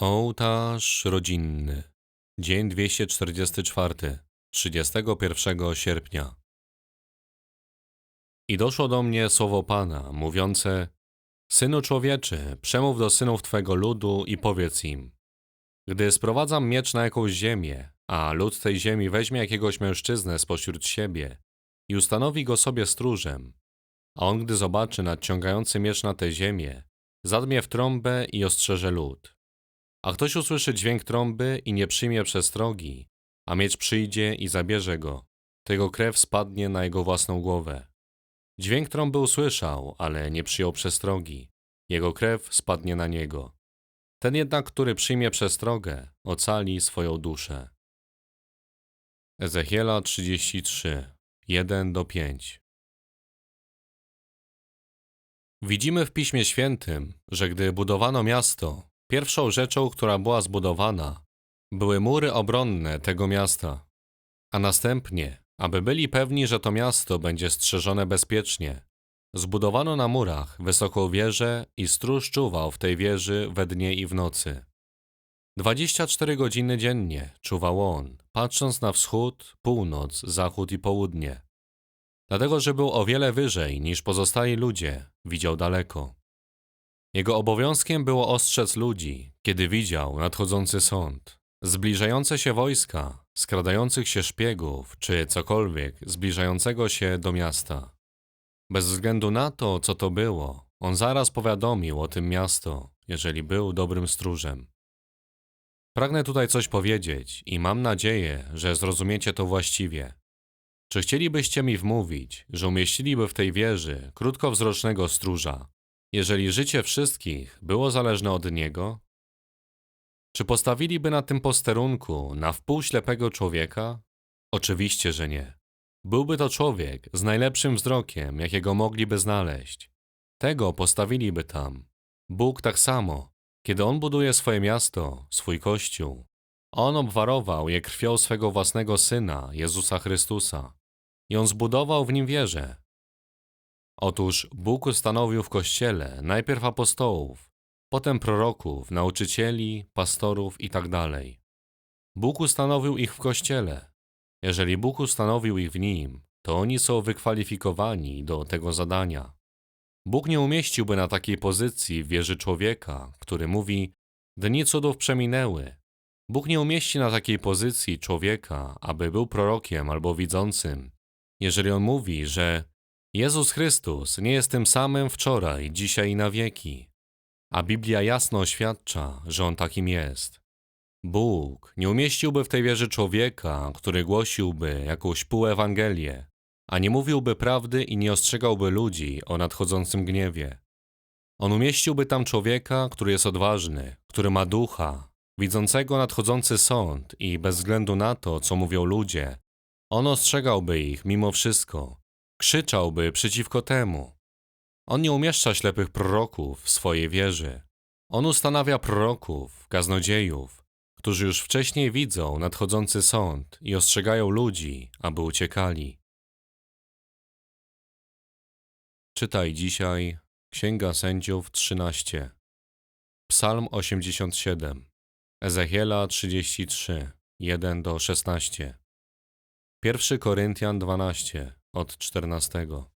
Ołtarz rodzinny. Dzień 244. 31 sierpnia. I doszło do mnie słowo Pana, mówiące: Synu człowieczy, przemów do synów twego ludu i powiedz im: Gdy sprowadzam miecz na jakąś ziemię, a lud tej ziemi weźmie jakiegoś mężczyznę spośród siebie i ustanowi go sobie stróżem, a on, gdy zobaczy nadciągający miecz na tę ziemię, zadmie w trąbę i ostrzeże lud. A ktoś usłyszy dźwięk trąby i nie przyjmie przestrogi, a miecz przyjdzie i zabierze go, to jego krew spadnie na jego własną głowę. Dźwięk trąby usłyszał, ale nie przyjął przestrogi. Jego krew spadnie na niego. Ten jednak, który przyjmie przestrogę, ocali swoją duszę. Ezechiela 33, 1 do 5 Widzimy w Piśmie Świętym, że gdy budowano miasto, Pierwszą rzeczą, która była zbudowana, były mury obronne tego miasta, a następnie, aby byli pewni, że to miasto będzie strzeżone bezpiecznie, zbudowano na murach wysoką wieżę i stróż czuwał w tej wieży we dnie i w nocy. 24 godziny dziennie czuwał on, patrząc na wschód, północ, zachód i południe. Dlatego, że był o wiele wyżej niż pozostali ludzie, widział daleko. Jego obowiązkiem było ostrzec ludzi, kiedy widział nadchodzący sąd, zbliżające się wojska, skradających się szpiegów, czy cokolwiek zbliżającego się do miasta. Bez względu na to, co to było, on zaraz powiadomił o tym miasto, jeżeli był dobrym stróżem. Pragnę tutaj coś powiedzieć i mam nadzieję, że zrozumiecie to właściwie. Czy chcielibyście mi wmówić, że umieściliby w tej wieży krótkowzrocznego stróża, jeżeli życie wszystkich było zależne od niego? Czy postawiliby na tym posterunku na wpół ślepego człowieka? Oczywiście, że nie. Byłby to człowiek z najlepszym wzrokiem, jakiego mogliby znaleźć. Tego postawiliby tam. Bóg tak samo, kiedy On buduje swoje miasto, swój kościół. On obwarował je krwią swego własnego Syna, Jezusa Chrystusa. I On zbudował w nim wieżę, Otóż Bóg ustanowił w Kościele najpierw apostołów, potem proroków, nauczycieli, pastorów itd. Tak Bóg ustanowił ich w Kościele. Jeżeli Bóg ustanowił ich w nim, to oni są wykwalifikowani do tego zadania. Bóg nie umieściłby na takiej pozycji w wieży człowieka, który mówi: Dni cudów przeminęły. Bóg nie umieści na takiej pozycji człowieka, aby był prorokiem albo widzącym. Jeżeli on mówi, że Jezus Chrystus nie jest tym samym wczoraj, dzisiaj i na wieki, a Biblia jasno oświadcza, że On takim jest. Bóg nie umieściłby w tej wierze człowieka, który głosiłby jakąś półewangelię, a nie mówiłby prawdy i nie ostrzegałby ludzi o nadchodzącym gniewie. On umieściłby tam człowieka, który jest odważny, który ma ducha, widzącego nadchodzący sąd i bez względu na to, co mówią ludzie, on ostrzegałby ich mimo wszystko krzyczałby przeciwko temu. On nie umieszcza ślepych proroków w swojej wieży. On ustanawia proroków, kaznodziejów, którzy już wcześniej widzą nadchodzący sąd i ostrzegają ludzi, aby uciekali. Czytaj dzisiaj Księga Sędziów 13, Psalm 87, Ezechiela 33, 1 do 16, 1 Koryntian 12, od czternastego.